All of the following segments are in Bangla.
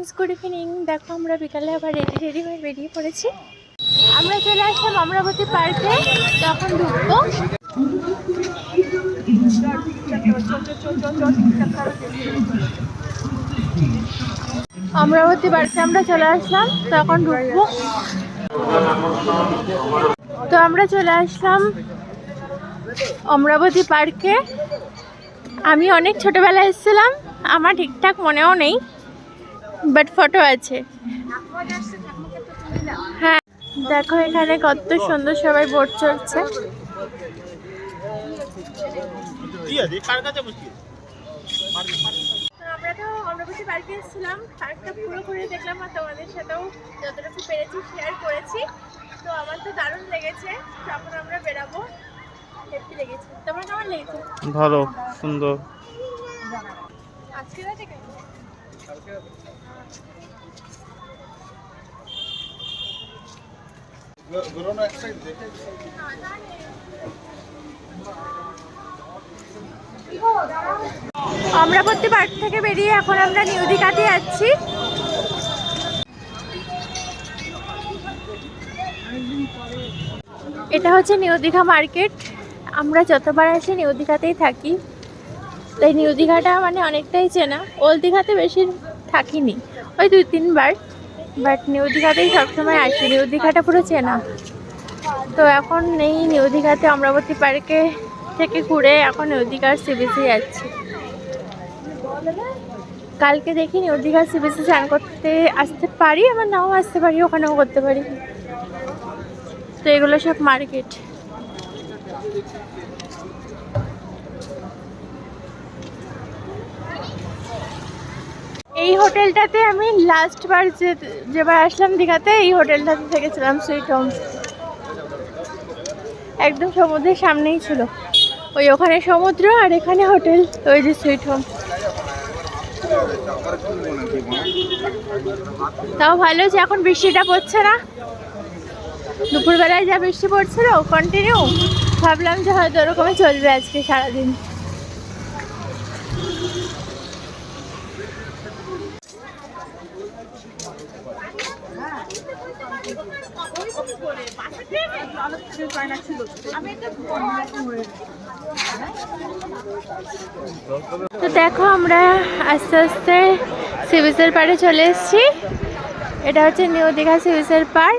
ফ্রেন্ডস গুড ইভিনিং দেখো, আমরা বিকালে আবার রেডি রেডি হয়ে বেরিয়ে পড়েছি। আমরা চলে আসলাম অমরাবতী পার্কে তখন ঢুকবো। অমরাবতী পার্কে আমরা চলে আসলাম, তখন ঢুকবো। তো আমরা চলে আসলাম অমরাবতী পার্কে আমি অনেক ছোটবেলায় এসেছিলাম, আমার ঠিকঠাক মনেও নেই। বাট ফটো আছে। হ্যাঁ দেখো এখানে কত সুন্দর সবাই বোট চলছে আমরা তো অমরাবতী পার্কে এসেছিলাম। পার্কটা পুরো ঘুরে দেখলাম আর তোমাদের সাথেও যতটুকু পেরেছি শেয়ার করেছি। তো আমার তো দারুণ লেগেছে। তখন আমরা বেরাবো। হেপি লেগেছে। তোমার কেমন লেগেছে? ভালো সুন্দর। আজকে অমরাবতী পার্ক থেকে বেরিয়ে এখন আমরা নিউ দীঘাতে যাচ্ছি। এটা হচ্ছে নিউ দীঘা মার্কেট। আমরা যতবার আসি নিউ দীঘাতেই থাকি। তাই নিউ দীঘাটা মানে অনেকটাই চেনা। ওল্ড দীঘাতে বেশি থাকিনি ওই দুই তিনবার বাট নিউ দীঘাতেই সবসময় আসি। নিউ দীঘাটা পুরো চেনা। তো এখন নেই নিউ দীঘাতে অমরাবতী পার্কে থেকে ঘুরে এখন নিউ দীঘার সিবিসি যাচ্ছি। কালকে দেখি নিউ দীঘার সিবিসি স্নান করতে আসতে পারি, আবার নাও আসতে পারি, ওখানেও করতে পারি। তো এগুলো সব মার্কেট। এই হোটেলটাতে আমি লাস্ট বার যেবার আসলাম দীঘাতে, এই হোটেলটাতে থেকেছিলাম সুইট হোম একদম সমুদ্রের সামনেই ছিল। ওই ওখানে সমুদ্র আর এখানে হোটেল, ওই যে সুইট হোম তাও ভালো যে এখন বৃষ্টিটা পড়ছে না। দুপুরবেলায় যা বৃষ্টি পড়ছিল কন্টিনিউ ভাবলাম যে হয়তো ওরকমই চলবে আজকে সারাদিন। তো দেখো আমরা আস্তে আস্তে সিবিসের পাড়ে চলে এসেছি। এটা হচ্ছে নিউ দীঘা সিবিসের পাড়।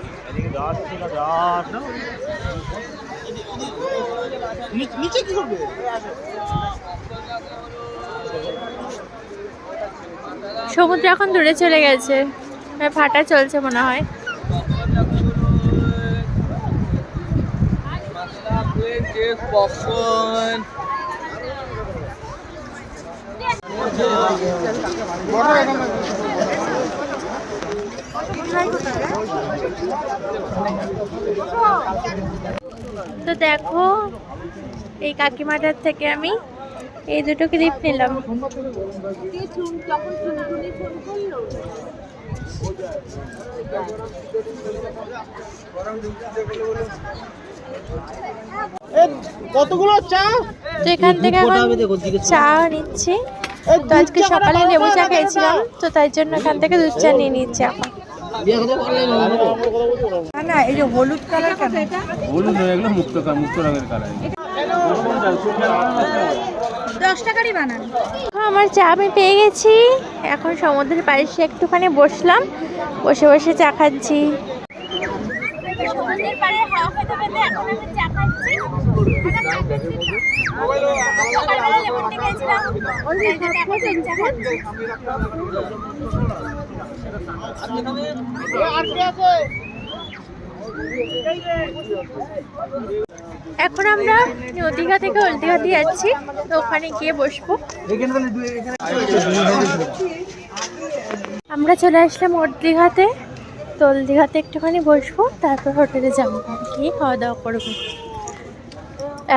সমুদ্র এখন দূরে চলে গেছে। ফাটা চলছে মনে হয়। তো দেখো, এই কাকিমাটার থেকে আমি এই দুটো ক্লিপ নিলাম। কতগুলো চা? তো এখান থেকে চা নিচ্ছি। তো আজকে সকালে লেবু চা খেয়েছিলাম। তো তাই জন্য এখান থেকে দুধ চা নিয়ে নিচ্ছি এখন। না এই যে হলুদ কালার কেন হলুদ মুক্ত মুক্ত রঙের কালার। দশ টাকারই বানান। আমার চা আমি পেয়ে গেছি। এখন সমুদ্রের পাড়ে এসে একটুখানি বসলাম। বসে বসে চা খাচ্ছি। সমুদ্রের পাড়ে হাওয়া খেতে খেতে এখন আমি চা খাচ্ছি। সকালবেলা লেমন টি খেয়েছিলাম ওই যে এখন চা খাচ্ছি এখন আমরা নদীঘা থেকে হলদিঘাতে যাচ্ছি, তো ওখানে গিয়ে বসবো। আমরা চলে আসলাম দীঘাতে তো দীঘাতে একটুখানি বসবো, তারপর হোটেলে যাব গিয়ে খাওয়া দাওয়া করব।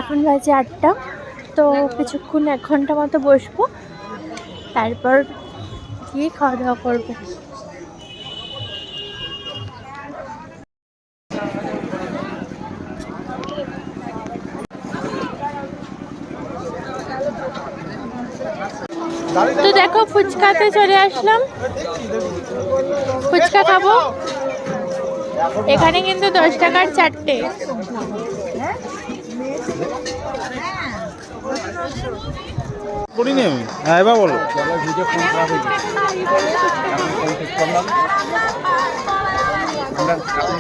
এখন বাজে আটটা, তো কিছুক্ষণ এক ঘণ্টা মতো বসবো, তারপর গিয়ে খাওয়া দাওয়া করব। দেখো ফুচকাতে চলে আসলাম। ফুচকা খাব। এখানে কিন্তু দশ টাকার চারটে। করিনি আমি। হ্যাঁ এবার বলো।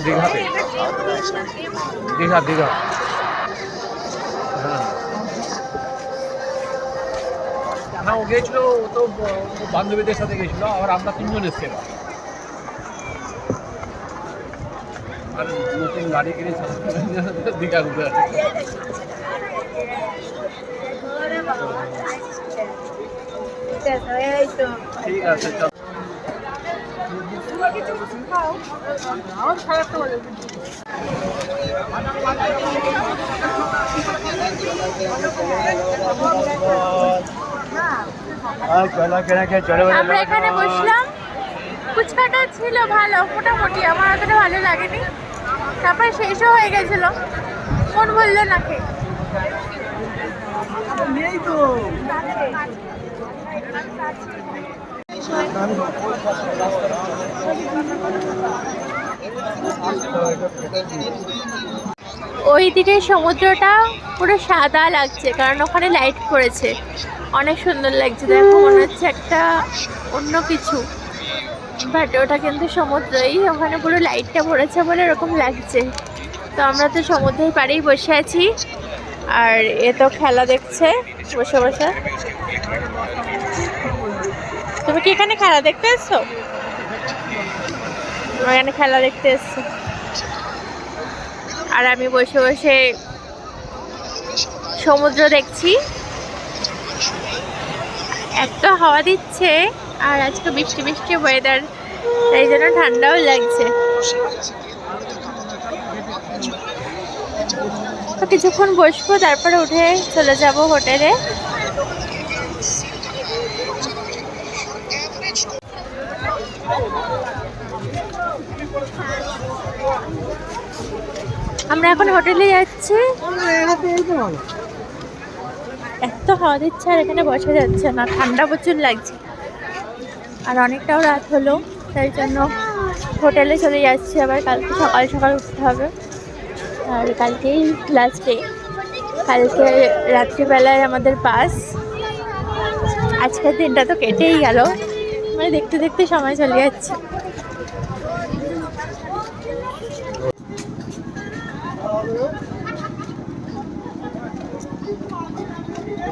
দীঘাতে। দীঘা দীঘা। ও গিয়েছিল ও তো বান্ধবীদের সাথে গেছিল আর আমরা তিনজন এসেছিলাম আর নতুন গাড়ি কিনে ঠিক আছে, চল। আমরা এখানে বসলাম। ফুচকাটা ছিল ভালো মোটামুটি। আমার অতটা ভালো লাগেনি। তারপরে শেষও হয়ে গেছিল। মন বলল না খেয়ে। ওই দিকে সমুদ্রটা পুরো সাদা লাগছে কারণ ওখানে লাইট পড়েছে। অনেক সুন্দর লাগছে। দেখো, মনে হচ্ছে একটা অন্য কিছু। বাট ওটা কিন্তু সমুদ্রই। ওখানে পুরো লাইটটা পড়েছে বলে এরকম লাগছে। তো আমরা তো সমুদ্রের পাড়েই বসে আছি। আর এ তো খেলা দেখছে, বসে বসে। তুমি কি এখানে খেলা দেখতে এসছো? এখানে খেলা দেখতে এসছো। আর আমি বসে বসে সমুদ্র দেখছি। এত হাওয়া দিচ্ছে আর আজকে বৃষ্টি বৃষ্টি ওয়েদার তাই জন্য ঠান্ডাও লাগছে। কিছুক্ষণ বসবো, তারপরে উঠে চলে যাব হোটেলে। আমরা এখন হোটেলে যাচ্ছি। এত হাওয়া দিচ্ছে আর এখানে বসা যাচ্ছে না, ঠান্ডা প্রচুর লাগছে। আর অনেকটাও রাত হলো, তাই জন্য হোটেলে চলে যাচ্ছি আবার, কালকে সকাল সকাল উঠতে হবে। আর কালকেই লাস্ট ডে কালকে রাত্রিবেলায় আমাদের বাস আজকের দিনটা তো কেটেই গেল মানে দেখতে দেখতে সময় চলে যাচ্ছে।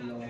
বলা